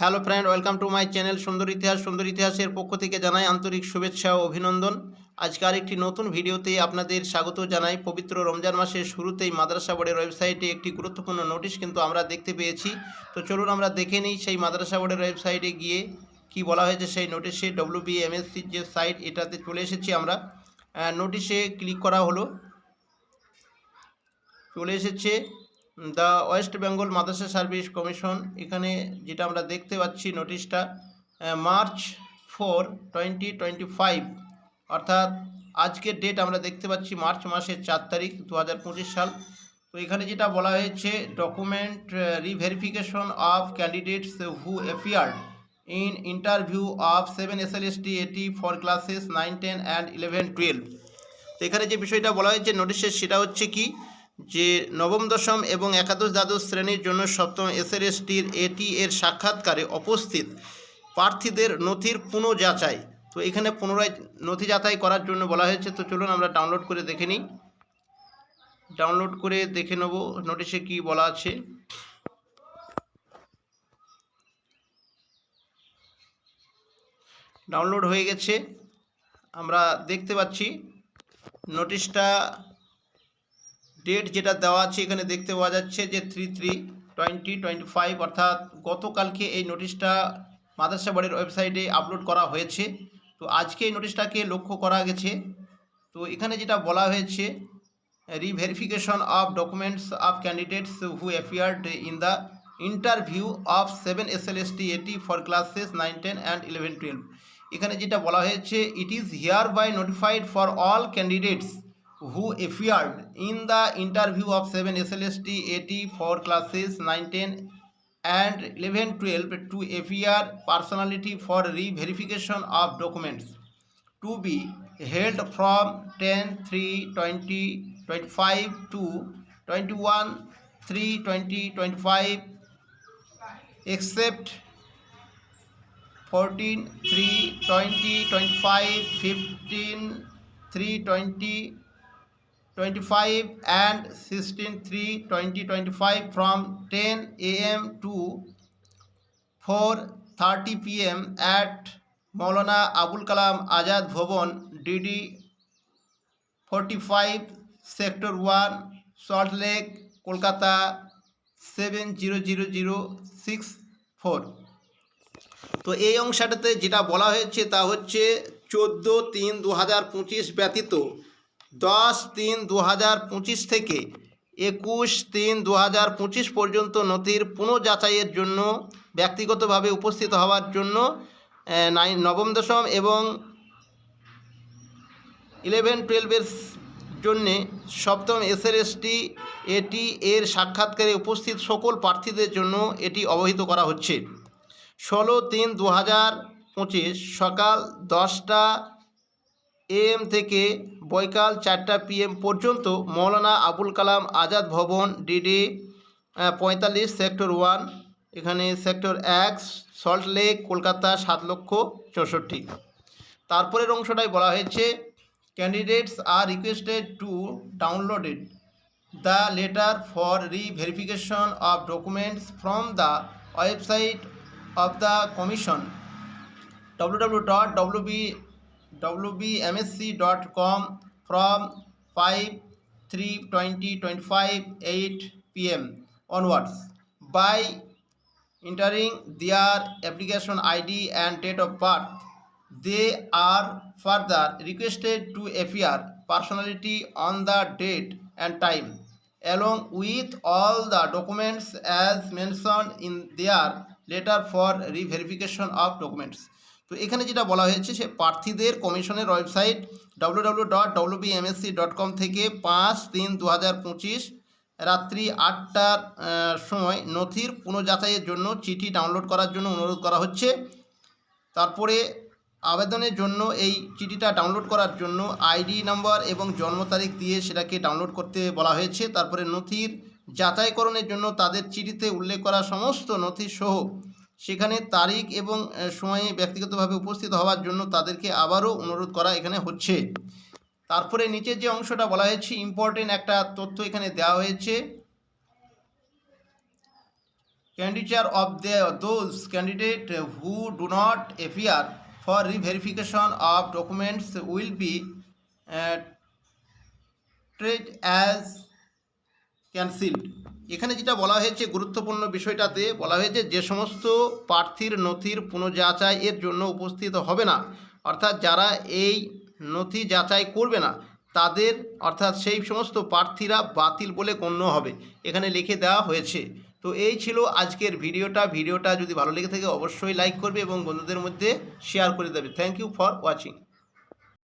Hello friend welcome to my channel সুন্দর ইতিহাস সুন্দর ইতিহাসের পক্ষ থেকে জানাই আন্তরিক শুভেচ্ছা ও অভিনন্দন আজকের একটি নতুন ভিডিওতে আপনাদের স্বাগত জানাই পবিত্র রমজান মাসের শুরুতেই মাদ্রাসা বোর্ডের ওয়েবসাইটে একটি গুরুত্বপূর্ণ নোটিশ কিন্তু আমরা দেখতে পেয়েছি তো চলুন আমরা দেখে নিই সেই মাদ্রাসা বোর্ডের ওয়েবসাইটে গিয়ে কি বলা হয়েছে সেই নোটিশে ডব্লিউ বিএমএসসির যে সাইট এটাতে চলে এসেছি আমরা নোটিশে ক্লিক করা হলো চলে এসেছে the West Bengal Madrasah Service Commission এখানে যেটা আমরা দেখতে পাচ্ছি নোটিশটা March four twenty twenty five অর্থাৎ আজকের ডেট আমরা দেখতে পাচ্ছি মার্চ মাসের চার তারিখ দু হাজার সাল তো এখানে যেটা বলা হয়েছে document reverification of candidates who appeared in interview of seven S L S T AT for classes nine ten and eleven twelve তো এখানে যে বিষয়টা বলা হয়েছে নোটিশের সেটা হচ্ছে কি যে নবম দশম এবং একাদশ দ্বাদশ শ্রেণীর জন্য সপ্তম এসএরএসটির এটি এর সাক্ষাৎকারে উপস্থিত প্রার্থীদের নথির যাচাই তো এখানে পুনরায় নথি যাচাই করার জন্য বলা হয়েছে তো চলুন আমরা ডাউনলোড করে দেখে নিই ডাউনলোড করে দেখে নেব নোটিশে কি বলা আছে ডাউনলোড হয়ে গেছে আমরা দেখতে পাচ্ছি নোটিশটা ডেট যেটা দেওয়া আছে এখানে দেখতে পাওয়া যাচ্ছে যে three three twenty twenty five অর্থাৎ গতকালকে এই নোটিশটা মাদ্রাসা বাড়ির ওয়েবসাইটে আপলোড করা হয়েছে তো আজকে এই নোটিশটাকে লক্ষ্য করা গেছে তো এখানে যেটা বলা হয়েছে reverification of documents of candidates who appeared in the interview of seven S L S AT for classes nine ten and eleven twelve এখানে যেটা বলা হয়েছে it is hereby notified for all candidates who appeared in the interview of 7 SLST 84 classes 9, 10 and 11, 12 to appear personality for re-verification of documents to be held from 10, 3, 20, 25 to 21, 3, 20, 25 except 14, 3, 20, 25, 15, 3, 20, 25 and 16 3 20 from 10 a.m. to 4 30 p.m. at Maulana Abul Kalam Ajad Bhavan DD 45 Sector 1 Salt Lake Kolkata 70064 তো এই অংশটাতে যেটা বলা হয়েছে তা হচ্ছে চোদ্দো তিন দু হাজার পঁচিশ ব্যতীত দশ তিন দু হাজার পঁচিশ থেকে একুশ তিন দু হাজার পঁচিশ পর্যন্ত নথির পুনঃযাচাইয়ের জন্য ব্যক্তিগতভাবে উপস্থিত হওয়ার জন্য নাইন নবম দশম এবং ইলেভেন টুয়েলভের জন্যে সপ্তম এসএলএসটি এটি এর সাক্ষাৎকারে উপস্থিত সকল প্রার্থীদের জন্য এটি অবহিত করা হচ্ছে ষোলো তিন দু হাজার পঁচিশ সকাল দশটা এএম থেকে বৈকাল চারটা পিএম পর্যন্ত মৌলানা আবুল কালাম আজাদ ভবন ডিডি পঁয়তাল্লিশ সেক্টর ওয়ান এখানে সেক্টর এক সল্টলেক কলকাতা সাত লক্ষ চৌষট্টি তারপরের অংশটাই বলা হয়েছে candidates are requested to downloaded the letter for reverification of documents from the website of the commission W W dot W B wbmsc.com from 5 3 20 25 8 pm onwards by entering their application id and date of birth they are further requested to appear personality on the date and time along with all the documents as mentioned in their letter for re-verification of documents তো এখানে যেটা বলা হয়েছে সে প্রার্থীদের কমিশনের website W W dot dot com থেকে পাঁচ তিন দু হাজার পঁচিশ রাত্রি আটটার সময় নথির পুনঃযাচাইয়ের জন্য চিঠি ডাউনলোড করার জন্য অনুরোধ করা হচ্ছে তারপরে আবেদনের জন্য এই চিঠিটা ডাউনলোড করার জন্য আইডি নাম্বার এবং জন্ম তারিখ দিয়ে সেটাকে ডাউনলোড করতে বলা হয়েছে তারপরে নথির যাচাইকরণের জন্য তাদের চিঠিতে উল্লেখ করা সমস্ত নথি সহ সেখানে তারিখ এবং সময়ে ব্যক্তিগতভাবে উপস্থিত হওয়ার জন্য তাদেরকে আবারও অনুরোধ করা এখানে হচ্ছে তারপরে নিচের যে অংশটা বলা হয়েছে ইম্পর্টেন্ট একটা তথ্য এখানে দেওয়া হয়েছে candidature of the those candidate who do not appear for reverification of documents will be treated as cancelled এখানে যেটা বলা হয়েছে গুরুত্বপূর্ণ বিষয়টাতে বলা হয়েছে যে সমস্ত প্রার্থীর নথির পুনঃযাচাই এর জন্য উপস্থিত হবে না অর্থাৎ যারা এই নথি যাচাই করবে না তাদের অর্থাৎ সেই সমস্ত প্রার্থীরা বাতিল বলে গণ্য হবে এখানে লিখে দেওয়া হয়েছে তো এই ছিল আজকের ভিডিওটা ভিডিওটা যদি ভালো লেগে থাকে অবশ্যই লাইক করবে এবং বন্ধুদের মধ্যে শেয়ার করে দেবে থ্যাংক ইউ ফর ওয়াচিং